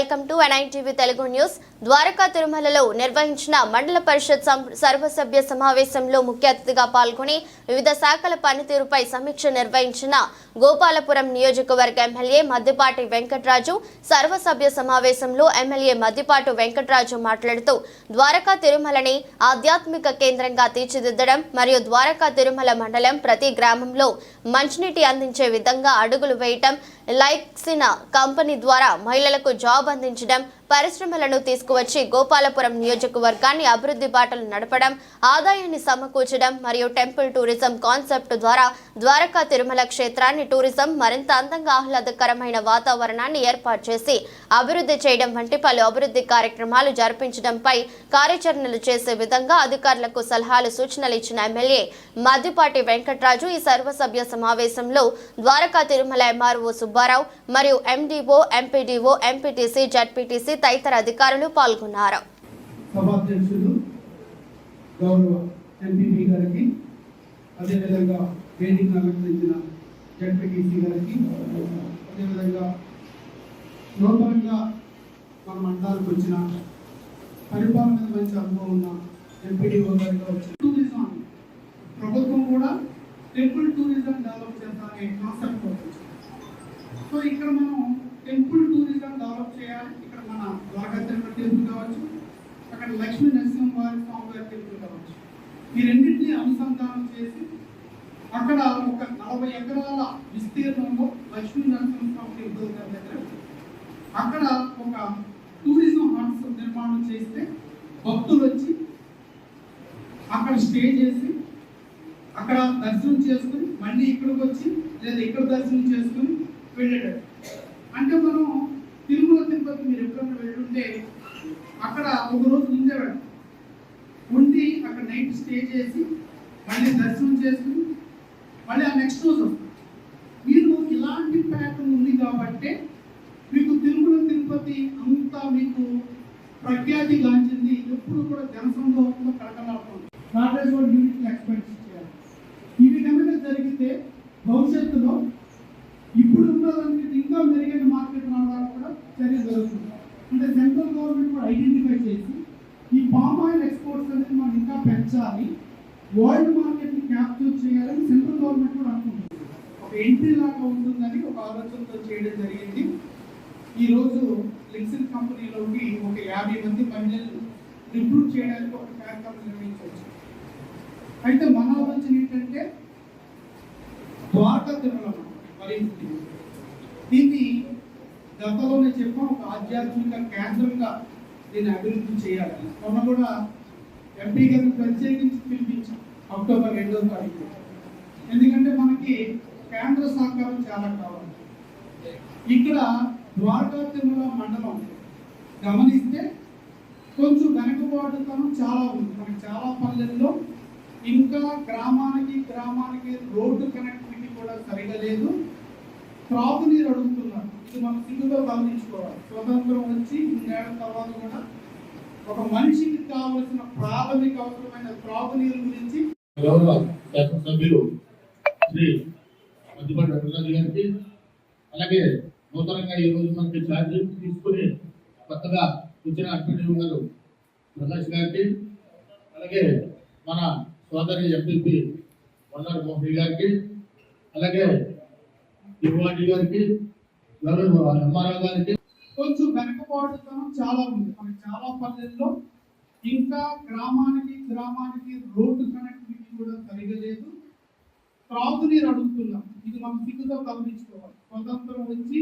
welcome to TV Telugu news Dwaraka తిరుమలలో నిర్వహించిన మండల పరిషత్ సర్వసభ్య సమావేశంలో ముఖ్య అతిథిగా పాల్గొని వివిధ శాఖల పనితీరుపై సమీక్ష నిర్వహించిన గోపాలపురం నియోజకవర్గ ఎమ్మెల్యే మద్దిపాటి వెంకట్రాజు సర్వసభ్య సమావేశంలో ఎమ్మెల్యే మద్దిపాటు వెంకట్రాజు మాట్లాడుతూ ద్వారకా తిరుమలని ఆధ్యాత్మిక కేంద్రంగా తీర్చిదిద్దడం మరియు ద్వారకా తిరుమల మండలం ప్రతి గ్రామంలో మంచినీటి అందించే విధంగా అడుగులు వేయటం లైక్సిన కంపెనీ ద్వారా మహిళలకు జాబ్ అందించడం పరిశ్రమలను తీసుకువచ్చి గోపాలపురం నియోజకవర్గాన్ని అభివృద్ధి బాటలు నడపడం ఆదాయాన్ని సమకూర్చడం మరియు టెంపుల్ టూరిజం కాన్సెప్ట్ ద్వారా ద్వారకా తిరుమల క్షేత్రాన్ని టూరిజం మరింత అందంగా ఆహ్లాదకరమైన వాతావరణాన్ని ఏర్పాటు చేసి అభివృద్ధి చేయడం వంటి పలు అభివృద్ధి కార్యక్రమాలు జరిపించడంపై కార్యాచరణలు చేసే విధంగా అధికారులకు సలహాలు సూచనలు ఇచ్చిన ఎమ్మెల్యే మద్దిపాటి వెంకట్రాజు ఈ సర్వసభ్య సమావేశంలో ద్వారకా తిరుమల ఎంఆర్ఓ సుబ్బారావు మరియు ఎండీఓ ఎంపీడీఓ ఎంపీటీసీ జడ్పీటీసీ తదితర అధికారులు పాల్గొన్నారు. సభాధ్యక్షులు గౌరవ ఎంపీపీ గారికి అదేవిధంగా వేదిక అలంకరించిన జడ్పీటీసీ గారికి అదేవిధంగా నూతనంగా మన మండలానికి వచ్చిన పరిపాలన మీద మంచి అనుభవం ఉన్న ఎంపీడీఓ గారిగా వచ్చిన టూరిజం ప్రభుత్వం కూడా టెంపుల్ టూరిజం డెవలప్ చేస్తారనే కాన్సెప్ట్ వచ్చింది సో ఇక్కడ మనం టెంపుల్ టూరిజం డెవలప్ చేయాలి. ఇక్కడ మన ద్వారకా తిరుమల టెంపుల్ కావచ్చు అక్కడ లక్ష్మీ నరసింహవారి స్వామివారి టెంపుల్ కావచ్చు. ఈ రెండింటిని అనుసంధానం చేసి అక్కడ ఒక నలభై ఎకరాల విస్తీర్ణంలో లక్ష్మీ నరసింహస్వామి టెంపుల్ గారి దగ్గర అక్కడ ఒక టూరిజం హాట్స్ నిర్మాణం చేస్తే భక్తులు వచ్చి అక్కడ స్టే చేసి అక్కడ దర్శనం చేసుకుని మళ్ళీ ఇక్కడికి వచ్చి లేదా ఇక్కడ దర్శనం చేసుకుని వెళ్ళాడు అంటే మనం తిరుమల తిరుపతి మీరు ఎప్పుడైనా వెళ్ళుంటే అక్కడ ఒక రోజు ముందే వెళ్ళాం ఉండి అక్కడ నైట్ స్టే చేసి మళ్ళీ దర్శనం చేసుకుని మళ్ళీ ఆ నెక్స్ట్ రోజు మీరు ఇలాంటి ప్యాటర్న్ ఉంది కాబట్టి మీకు తిరుమల తిరుపతి అంతా మీకు ప్రఖ్యాతి గాంచింది. ఎప్పుడు కూడా జనసందోహంలో కడకలాడుతుంది కాటేజ్ రోడ్ యూనిట్ ఎక్స్పెన్స్ చేయాలి. ఇవి కనుక జరిగితే భవిష్యత్తులో ఇంకా మెరుగైన మార్కెట్ రావడానికి కూడా చర్య జరుగుతుంది అంటే సెంట్రల్ గవర్నమెంట్ కూడా ఐడెంటిఫై చేసి ఈ పామ్ ఆయిల్ ఎక్స్పోర్ట్స్ అనేది మనం ఇంకా పెంచాలి. వరల్డ్ మార్కెట్ని క్యాప్చర్ చేయాలని సెంట్రల్ గవర్నమెంట్ కూడా అనుకుంటుంది. ఒక ఎంట్రీ లాగా ఉంటుందని ఒక ఆలోచనతో చేయడం జరిగింది. ఈరోజు లిక్సిన్ కంపెనీలోకి ఒక యాభై మంది మహిళలు రిక్రూట్ చేయడానికి ఒక కార్యక్రమం నిర్వహించవచ్చు. అయితే మన ఆలోచన ఏంటంటే ద్వారకా తిరుమల మరి గతంలో నేను చెప్పాను ఒక ఆధ్యాత్మిక కేంద్రంగా దీన్ని అభివృద్ధి చేయాలి. మొన్న కూడా ఎంపీ గారిని ప్రత్యేకించి పిలిపించాం అక్టోబర్ రెండవ తారీఖు. ఎందుకంటే మనకి కేంద్ర సహకారం చాలా కావాలి. ఇక్కడ ద్వారకా తిరుమల మండలం గమనిస్తే కొంచెం వెనకబాటుతనం చాలా ఉంది. మనకి చాలా పల్లెల్లో ఇంకా గ్రామానికి గ్రామానికి రోడ్డు కనెక్టివిటీ కూడా సరిగా లేదు. త్రాగునీరు అడుగుతున్నారు. ఇది మనం సిగ్గుతో గమనించుకోవాలి. స్వతంత్రం వచ్చి ఇన్నేళ్ళ తర్వాత కూడా ఒక మనిషికి కావలసిన ప్రాథమిక అవసరమైన త్రాగునీరు గురించి సభ్యులు శాసనసభ్యులు శ్రీ మద్దిపాటి వెంకటరాజు గారికి అలాగే నూతనంగా ఈ రోజు మనకి ఛార్జ్ తీసుకుని కొత్తగా వచ్చిన అడ్మినిస్ట్రేటివ్ గారు ప్రకాష్ గారికి అలాగే మన సోదరి ఎంపీపీ వన్నారు మోహన్ గారికి అలాగే యువాడి గారికి ఎంఆర్ఓ గారికి కొంచెం వెనకబాటుతనం చాలా ఉంది. మనకి చాలా పల్లెల్లో ఇంకా గ్రామానికి గ్రామానికి రోడ్డు కనెక్టివిటీ కూడా సరిగా త్రాగునీరు అడుగుతున్నాం. ఇది మనం సిగ్గుతో గమనించుకోవాలి స్వతంత్రం వచ్చి